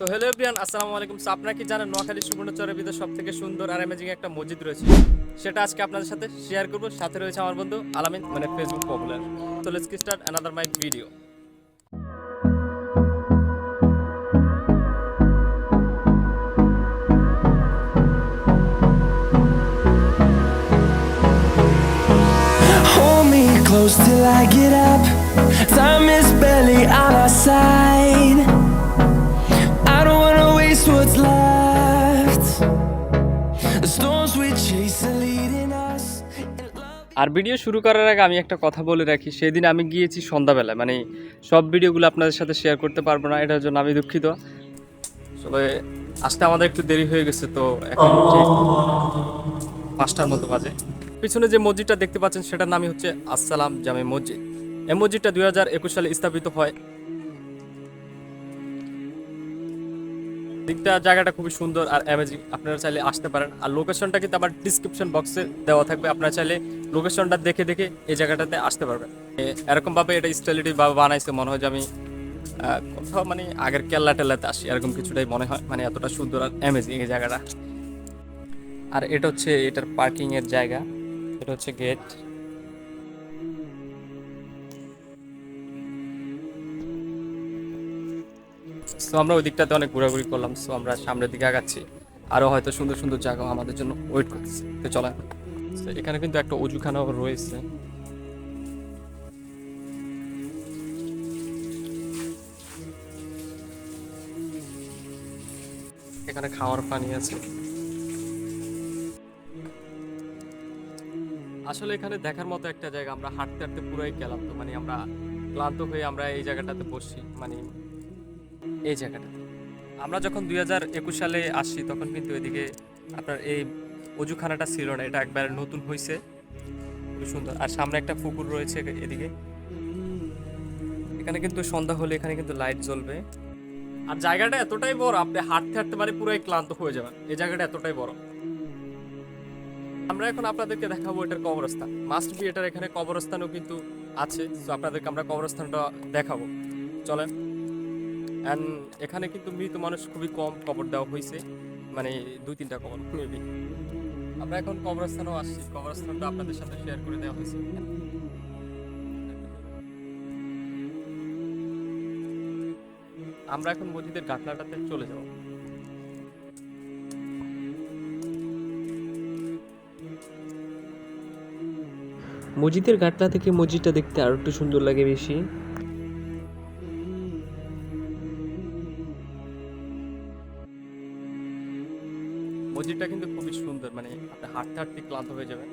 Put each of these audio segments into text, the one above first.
তো hello everyone আসসালামু আলাইকুম সো আপনারা কি জানেন নোয়াখালী সুবর্ণচরের ভিতরে সব থেকে সুন্দর আর অ্যামেজিং একটা মসজিদ রয়েছে? সেটা আজকে আপনাদের সাথে শেয়ার করব। সাথে রয়েছে আমার বন্ধু আলামিন মানে ফেসবুক পপুলার তো let's start another my video close till I get up. Time is barely on our side. আর ভিডিও শুরু করার আগে আমি একটা কথা বলে রাখি, সেদিন আমি গিয়েছি সন্ধ্যাবেলায় মানে সব ভিডিওগুলো আপনাদের সাথে শেয়ার করতে পারব না, এটার জন্য আমি দুঃখিত। তবে আসতে আমাদের একটু দেরি হয়ে গেছে, তো এখন পাঁচটার মতো বাজে। পিছনে যে মসজিদটা দেখতে পাচ্ছেন, সেটার নামই হচ্ছে আসসালাম জামে মসজিদ। এই মসজিদটা দুই হাজার একুশ সালে স্থাপিত হয়। দিকটা, জায়গাটা খুবই সুন্দর আর অ্যামেজিং আপনারা চাইলে আসতে পারেন। আর লোকেশনটা কিন্তু আমার ডিসক্রিপশন বক্সে দেওয়া থাকবে। আপনারা চাইলে লোকেশনটা দেখে দেখে এই জায়গাটাতে আসতে পারবেন এ- এরকমভাবে এটা স্টাইলিটি বা বানাইছে, মনে হয় যে আমি কোথাও মানে আগের কেল্লা টেল্লাতে আসি, এরকম কিছুটাই মনে হয় মানে এতটা সুন্দর আর অ্যামেজিং এই জায়গাটা। আর এটা হচ্ছে, এটার পার্কিংয়ের জায়গা, এটা হচ্ছে গেট সো আমরা ওই দিকটাতে অনেক ঘোরাঘুরি করলাম সো আমরা সামনের দিকে আগাচ্ছি। আরও হয়তো সুন্দর সুন্দর জায়গা আমাদের জন্য ওয়েট করতেছে। তো চলেন। এখানে কিন্তু একটা অজুখানাও রয়েছে। এখানে খাওয়ার পানি আছে। আসলে এখানে দেখার মতো একটা জায়গা, আমরা হাঁটতে হাঁটতে পুরোই গেলাম তো মানে আমরা ক্লান্ত হয়ে আমরা এই জায়গাটাতে বসছি মানে এই জায়গাটাতে। আমরা যখন দুই হাজার একুশ সালে আসছি, তখন কিন্তু এদিকে আপনার এই অজুখানাটা ছিল না, এটা একবার নতুন হয়েছে খুব সুন্দর। আর সামনে একটা পুকুর রয়েছে এদিকে। এখানে কিন্তু সন্ধ্যা হলে এখানে কিন্তু লাইট জ্বলবে। আর জায়গাটা এতটাই বড়, আপনি হাঁটতে হাঁটতে মানে পুরোই ক্লান্ত হয়ে যাবেন। এই জায়গাটা এতটাই বড়। আমরা এখন আপনাদেরকে দেখাবো এটার কবরস্থান। মাস্ট বি এটার এখানে কবরস্থানও কিন্তু আছে। তো আপনাদেরকে আমরা কবরস্থানটা দেখাবো। চলেন। অ্যান্ড এখানে কিন্তু মৃত মানুষ খুবই কম কবর দেওয়া হয়েছে মানে দুই তিনটা কবর মেবি আমরা এখন কবরস্থানেও আসছি। কবরস্থানটা আপনাদের সাথে শেয়ার করে দেওয়া হয়েছে। আমরা এখন মসজিদের গাটলাটাতে চলে যাব। মসজিদের গাটলা থেকে মসজিদটা দেখতে আরও একটু সুন্দর লাগে বেশি। মসজিদটা কিন্তু খুবই সুন্দর মানে আপনি হাঁটতে হাঁটতে ক্লান্ত হয়ে যাবেন।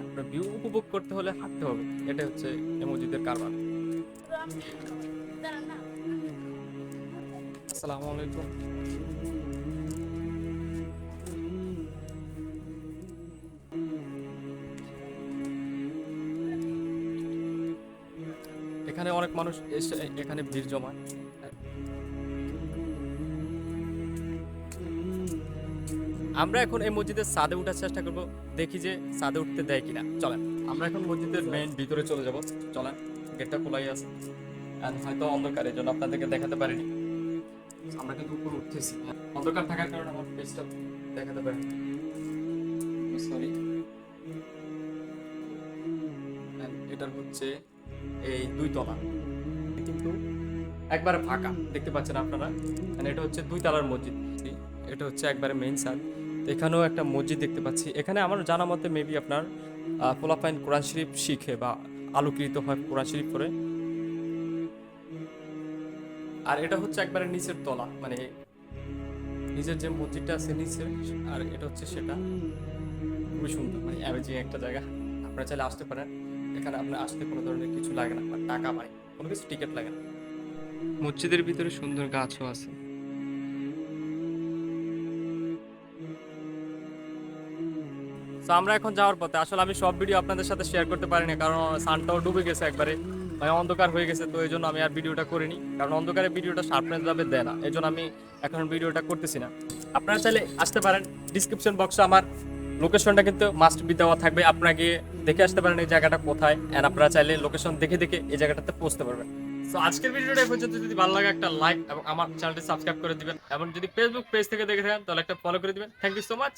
আপনার ভিউ উপভোগ করতে হলে হাঁটতে হবে এটা হচ্ছে এই মসজিদের কারবার। আসসালামু আলাইকুম। এখানে অনেক মানুষ এসে, এখানে ভিড় জমায়। আমরা এখন এই মসজিদের সাদে উঠার চেষ্টা করব, দেখি যে সাদে উঠতে দেয় কিনা। চলেন। আমরা এখন মসজিদের মেইন ভিতরে চলে যাব। চলেন গেটটা খোলাই আছে। হয়তো অন্ধকার এই জন্য আপনাদেরকে দেখাতে পারিনি। আমরা কিন্তু উপরে উঠতেছি। অন্ধকার থাকার কারণে আমার ফেসটা দেখাতে পারিনি। সরি এটার হচ্ছে এই দুই তলা। কিন্তু একবারে ফাঁকা। দেখতে পাচ্ছেন আপনারা? মানে এটা হচ্ছে দুই তলার মসজিদ। এটা হচ্ছে একবারে মেইন সাদ তো এখানেও একটা মসজিদ দেখতে পাচ্ছি। এখানে আমার জানা মতে মেবি আপনার পোলাপাইন কোরআন শরীফ শিখে বা আলোকৃত হয় কোরআন শরীফ করে আর এটা হচ্ছে একবারে নিচের তলা মানে নিচের যে মসজিদটা আছে নিচে আর এটা হচ্ছে সেটা। খুবই সুন্দর মানে অ্যামেজিং একটা জায়গা। আপনারা চাইলে আসতে পারেন। এখানে আপনার আসতে কোনো ধরনের কিছু লাগে না, বা টাকা পায়, কোনো কিছু টিকিট লাগে না। মসজিদের ভিতরে সুন্দর গাছও আছে। তো আমরা এখন যাওয়ার পথে আসলে আমি সব ভিডিও আপনাদের সাথে শেয়ার করতে পারিনি, কারণ সানটাও ডুবে গেছে একবারে। মানে অন্ধকার হয়ে গেছে, তো এই জন্য আমি আর ভিডিওটা করিনি। কারণ অন্ধকারে ভিডিওটা শার্পনেস যাবে দেয় না, এই জন্য আমি এখন ভিডিওটা করতেছি না। আপনারা চাইলে আসতে পারেন ডিসক্রিপশন বক্সে আমার লোকেশনটা কিন্তু মাস্ট বি দেওয়া থাকবে। আপনারা গিয়ে দেখে আসতে পারেন এই জায়গাটা কোথায় অ্যান্ড আপনারা চাইলে লোকেশন দেখে দেখে এই জায়গাটাতে পৌঁছতে পারবেন। তো আজকের ভিডিওটা এই পর্যন্ত। যদি ভালো লাগে একটা লাইক এবং আমার চ্যানেলটি সাবস্ক্রাইব করে দিবেন, এবং যদি ফেসবুক পেজ থেকে দেখে থাকেন, তাহলে একটা ফলো করে দিবেন। Thank you so much